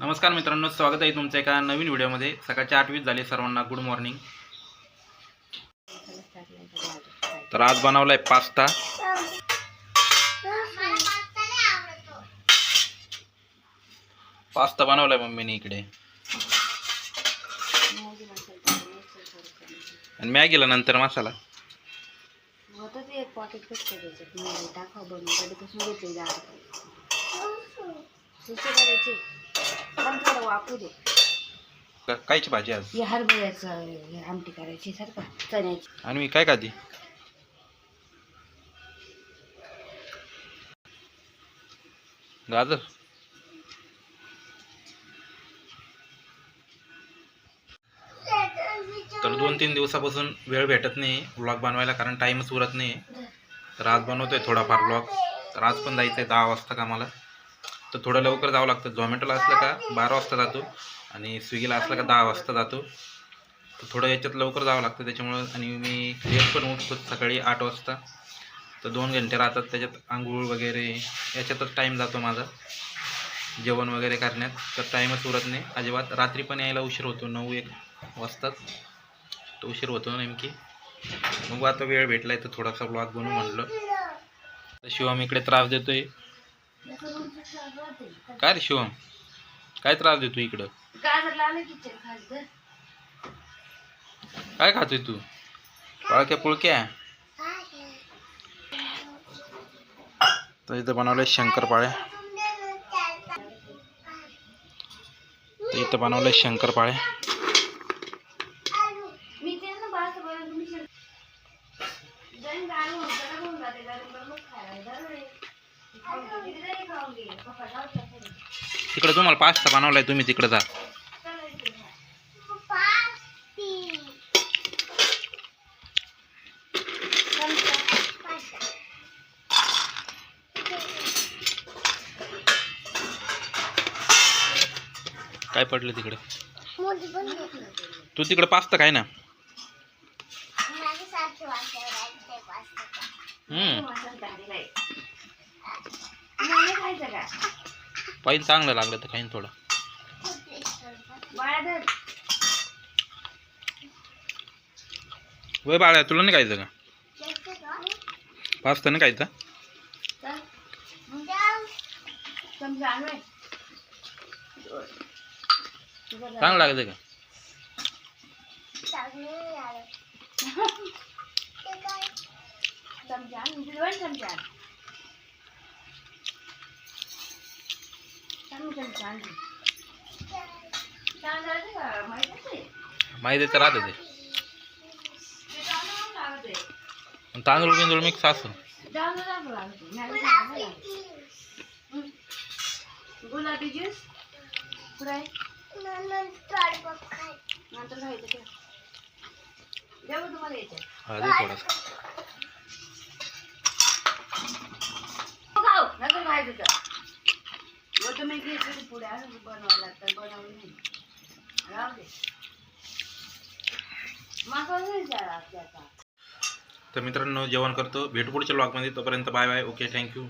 नमस्कार मित्रांनो स्वागत आहे तुमचं एका नवीन व्हिडिओमध्ये. सकाळच्या आठवीत झाले सर्वांना गुड मॉर्निंग तर आज बनवलाय पास्ता. पास्ता बनवलाय मम्मीने इकडे. आणि मॅगीला नंतर मसाला. होतं पण थोडं वापू दे. का- कायची भाजी आज? हे हरभऱ्याचं हे आमटी करायची सारखं चण्याची. आणि मी काय खाती? गाजर. तर दोन तीन दिवसापासून वेळ भेटत नाही व्लॉग बनवायला कारण टाईमच उरत नाही. तर आज बनवतोय थोडाफार व्लॉग तर आज पण जायचं आहे दहा वाजता कामाला. तर थोडं लवकर जावं लागतं. झोमॅटोला असलं का बारा वाजता जातो आणि स्विगीला असलं का दहा वाजता जातो. तर थोडं याच्यात लवकर जावं लागतं. त्याच्यामुळं आणि मी लेट पण उठतो सकाळी आठ वाजता. तर दोन घंटे राहतात त्याच्यात आंघोळ वगैरे. याच्यातच टाईम जातो माझा. जेवण वगैरे करण्यात. तर टाईमच उरत नाही. अजिबात. रात्री पण यायला उशीर होतो. नऊ एक वाजतात तो उशीर होतो नेमकी. मग आता वेळ भेटला आहे तर थोडासा ब्लॉग बनवू म्हटलं तर शिवम इकडे त्रास देतोय. काय रे शिवम? काय त्रास देतो इकडं? काय खातोय तू? पळक्या पुळक्या? तर इथं बनवलंय शंकरपाळ्या तर इथं बनवलंय शंकरपाळ्या तिकडे तुम्हाला पास्ता बनवलाय तुम्ही तिकडे जा. काय पडलं तिकडे? तू तिकडे पास्ता काय ना. हम्म मसाला टाकलेला आहे. तुम्हाला खायचं का पाहिजे चांगलं लागलं तर खाईन थोडं. वय बाळा तुला नाही खायचं का? पास्ता नाही खायचा? चांगलं लागतं का? समजा आण. तुझं दोन चमचे आण. चांगलं चमचा आण तू. चांगलं झालं का? माहितीच आहे. माहिती तर राहतं ते तांदूळ बिंदूळ मिक्स असं चांगलं चांगलं लागत आहे. नाही चांगलं लागत. हं. गुलाबी ज्यूस पुढे. नंतर ते तुम्हाला याच्यात हा खाऊ नंतर घेतलं बनवायला असं बनवून राहू दे. मागं विचारा आपल्याचा तर मित्रांनो जेवण करतो. भेटू पुढच्या ब्लॉगमध्ये तोपर्यंत बाय बाय. Okay thank you